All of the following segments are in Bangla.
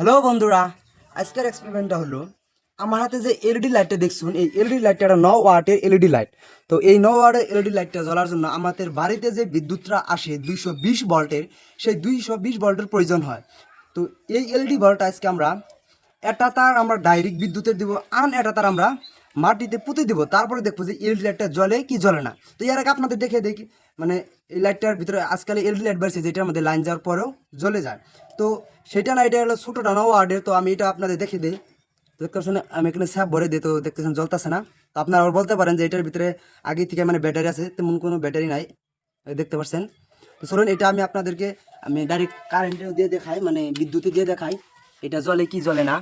হ্যালো বন্ধুরা, আজকের এক্সপেরিমেন্টটা হলো, আমার হাতে যে এলইডি লাইটটা দেখছুন, এই এলইডি লাইটটা একটা ন ওয়াটের এলইডি লাইট তো এই ন ওয়াটের এলইডি লাইটটা জ্বলার জন্য আমাদের বাড়িতে যে বিদ্যুৎটা আসে দুইশো বিশ ভোল্টের, সেই দুইশো বিশ ভোল্টের প্রয়োজন হয়। তো এই এলইডি ভোল্ট আজকে আমরা এটা তার আমরা ডাইরেক্ট বিদ্যুতের দিব আন এটা তার আমরা মাটিতে পুঁতে দিব, তারপরে দেখব যে এলইডি লাইটটা জ্বলে কি জ্বলে না। তো এর আগে আপনাদের দেখে দেখি মানে এই লাইটটার ভিতরে আজকাল এলইডি লাইট বাড়ছে যেটার মধ্যে লাইন যাওয়ার পরেও জ্বলে যায়। তো সেটা না, এটা হলো ছোটোটা না ওয়ার্ডের তো আমি এটা আপনাদের দেখে দিই। দেখতে পাচ্ছেন, আমি এখানে স্যাপ ভরে দিই, তো দেখতেছেন জ্বলতেছে না। তো আপনারা আবার বলতে পারেন যে এটার ভিতরে আগে থেকে মানে ব্যাটারি আছে, তেমন কোনো ব্যাটারি নাই। দেখতে পাচ্ছেন। তো চলুন, এটা আমি আপনাদেরকে, আমি ডাইরেক্ট কারেন্টে দিয়ে দেখাই মানে বিদ্যুতে দিয়ে দেখাই, এটা জ্বলে কি জ্বলে না।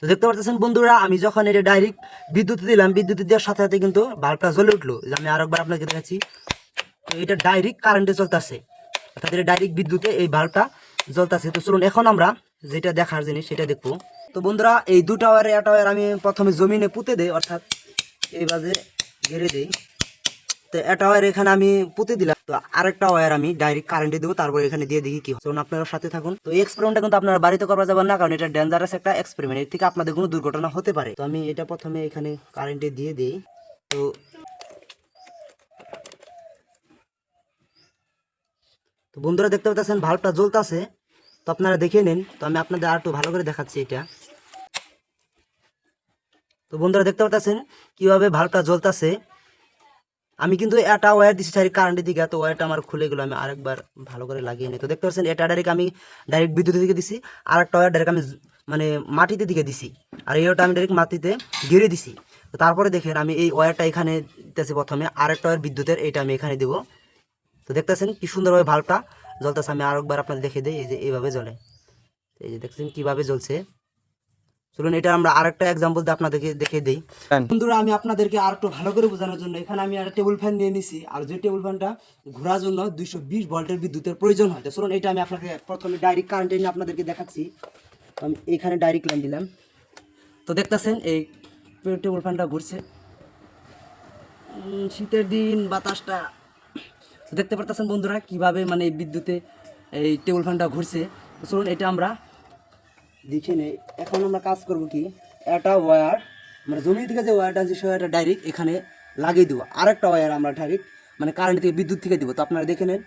তো দেখতে পাচ্ছেন বন্ধুরা, আমি যখন এটা ডাইরেক্ট বিদ্যুতে দিলাম বিদ্যুতে দেওয়ার সাথে সাথে কিন্তু বাল্বটা জ্বলে উঠল। যে আমি আরেকবার আপনাকে দেখাচ্ছি। তো এটা ডাইরেক্ট কারেন্টে চলতেছে। অর্থাৎ এটা ডাইরেক্ট বিদ্যুতে এই বাল্বটা জ্বলতেছে। তো চলুন, এখন আমরা যেটা দেখার জিনিস সেটা দেখব। তো বন্ধুরা, এই দুটা ওয়ার একটা ওয়ার আমি প্রথমে জমিনে পুঁতে দেই, অর্থাৎ এইভাবে ঘেরে দিই। তো একটা ওয়ার এখানে আমি পুঁতে দিলাম। তো আরেকটা ওয়ার আমি ডাইরেক্ট কারেন্টে দেবো, তারপর এখানে দিয়ে দেখি কি হয়। আপনারা সাথে থাকুন। তো এক্সপেরিমেন্টটা কিন্তু আপনারা বাড়িতে করা যাবেন না, কারণ এটা ডেঞ্জারাস একটা এক্সপেরিমেন্ট এর থেকে আপনাদের কোনো দুর্ঘটনা হতে পারে। তো আমি এটা প্রথমে এখানে কারেন্টে দিয়ে দিই। তো তো বন্ধুরা দেখতে পাচ্ছেন ভাল্বটা জ্বলতেছে। তো আপনারা দেখে নিন। তো আমি আপনাদের আর একটু ভালো করে দেখাচ্ছি এটা। তো বন্ধুরা দেখতে পাচ্ছেন, কীভাবে ভাল্বটা জ্বলতেছে। আমি কিন্তু এটা ওয়্যার দিচ্ছি সারি কারেন্টের দিকে, তো ওয়্যারটা আমার খুলে গেলো, আমি আরেকবার ভালো করে লাগিয়ে নিই। তো দেখতে পাচ্ছেন, এটা ডাইরেক্ট আমি ডাইরেক্ট বিদ্যুতের দিকে দিছি, আর একটা ওয়্যার ডাইরেক্ট আমি মানে মাটিতে দিকে দিছি, আর এই ওটা আমি ডাইরেক্ট মাটিতে গিরে দিছি। তো তারপরে দেখেন, আমি এই ওয়্যারটা এখানে দিতেছি প্রথমে আরেকটা ওয়্যার বিদ্যুতের এটা আমি এখানে দেবো। তো দেখতেছেন কি সুন্দরভাবে ভাল্বটা জ্বলতেছে, আমি আরেকবার আপনাদের দেখে দিই, এই যে এইভাবে জ্বলে। এই যে দেখছেন, কীভাবে জ্বলছে। চলুন এটা আমরা আরেকটা এক্সাম্পল দিয়ে আপনাদেরকে দেখে দিই। বন্ধুরা আমি আপনাদেরকে আর একটু ভালো করে বোঝানোর জন্য এখানে আমি একটা টেবিল ফ্যান নিয়ে নিছি। আর যে টেবিল ফ্যানটা ঘোরার জন্য দুইশো বিশ ভোল্টের বিদ্যুতের প্রয়োজন হয়। তো চলুন এটা আমি আপনাকে প্রথমে ডাইরেক্ট কারেন্ট নিয়ে আপনাদেরকে দেখাচ্ছি। আমি এখানে ডাইরেক্ট লাইন দিলাম। তো দেখতেছেন এই টেবিল ফ্যানটা ঘুরছে। শীতের দিন বাতাসটা। তো দেখতে পারতেছেন বন্ধুরা কীভাবে মানে বিদ্যুতে এই টেবিল ফ্যানটা ঘুরছে। তো চলুন এটা আমরা দেখে নেই। এখন আমরা কাজ করব কি? একটা ওয়্যার মানে জমি থেকে যে ওয়্যারটা আছে ওয়্যারটা ডাইরেক্ট এখানে লাগিয়ে দেবো। আরেকটা ওয়্যার আমরা ডাইরেক্ট মানে কারেন্ট থেকে বিদ্যুৎ থেকে দিব। তো আপনারা দেখে নেন।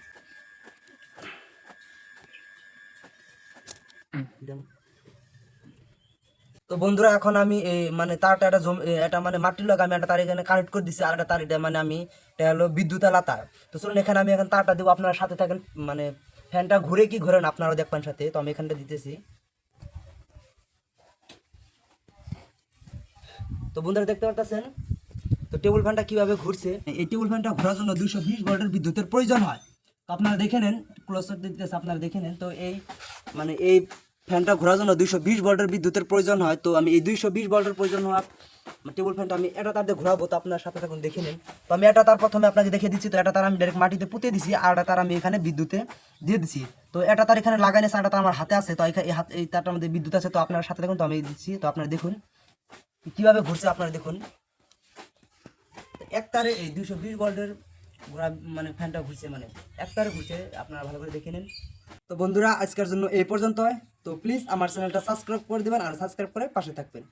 তো বন্ধুরা, এখন আমি মানে তারটা একটা জমি এটা মানে মাটির লোক আমি একটা তার এখানে কানেক্ট করে দিচ্ছি আর একটা তার এটা মানে আমি, এটা হলো বিদ্যুৎ আলা তার তো চলুন, এখানে আমি এখন তারটা দেবো। আপনার সাথে থাকেন মানে ফ্যানটা ঘুরে কি ঘুরে না, আপনারাও দেখবেন সাথে। তো আমি এখানটা দিতেছি। তো বন্ধুরা দেখতে পারতেছেন? তো টেবিল ফ্যানটা কীভাবে ঘুরছে? এই টেবিল ফ্যানটা ঘোরার জন্য দুইশো বিশ ভোল্টের বিদ্যুতের প্রয়োজন হয়। তো আপনারা দেখে নেন ক্লোজার দিতেছে আপনারা দেখে নেন। তো এই মানে এই ফ্যানটা ঘোরার জন্য দুইশো বিশ ভোল্টের বিদ্যুতের প্রয়োজন হয়। তো আমি এই দুইশো বিশ ভোল্টের প্রয়োজন হওয়া টেবিল ফ্যানটা আমি এটা তার দিয়ে ঘোরাবো, তো আপনার সাথে থাকুন, দেখে নেন। তো আমি এটা তার প্রথমে আপনাকে দেখে দিচ্ছি। তো এটা তার আমি ডাইরেক্ট মাটিতে পুঁতে দিছি, আর এটা তার আমি এখানে বিদ্যুতে দিয়ে দিচ্ছি তো এটা তার এখানে লাগাই নিয়েছে এটা তার আমার হাতে আছে। তো এই হাত এই তারটার মধ্যে বিদ্যুৎ আছে, তো আপনার সাথে থাকুন, তো আমি দিচ্ছি। তো আপনারা দেখুন। কীভাবে ঘুরছে আপনারা দেখুন। এক তারে এই দুশো বিশ ভোল্টের ঘোরা মানে ফ্যানটা ঘুরছে মানে এক তারে ঘুরছে, আপনারা ভালো করে দেখে নিন। তো বন্ধুরা, আজকের জন্য এই পর্যন্ত হয় তো প্লিজ আমার চ্যানেলটা সাবস্ক্রাইব করে দেবেন আর সাবস্ক্রাইব করে পাশে থাকবেন।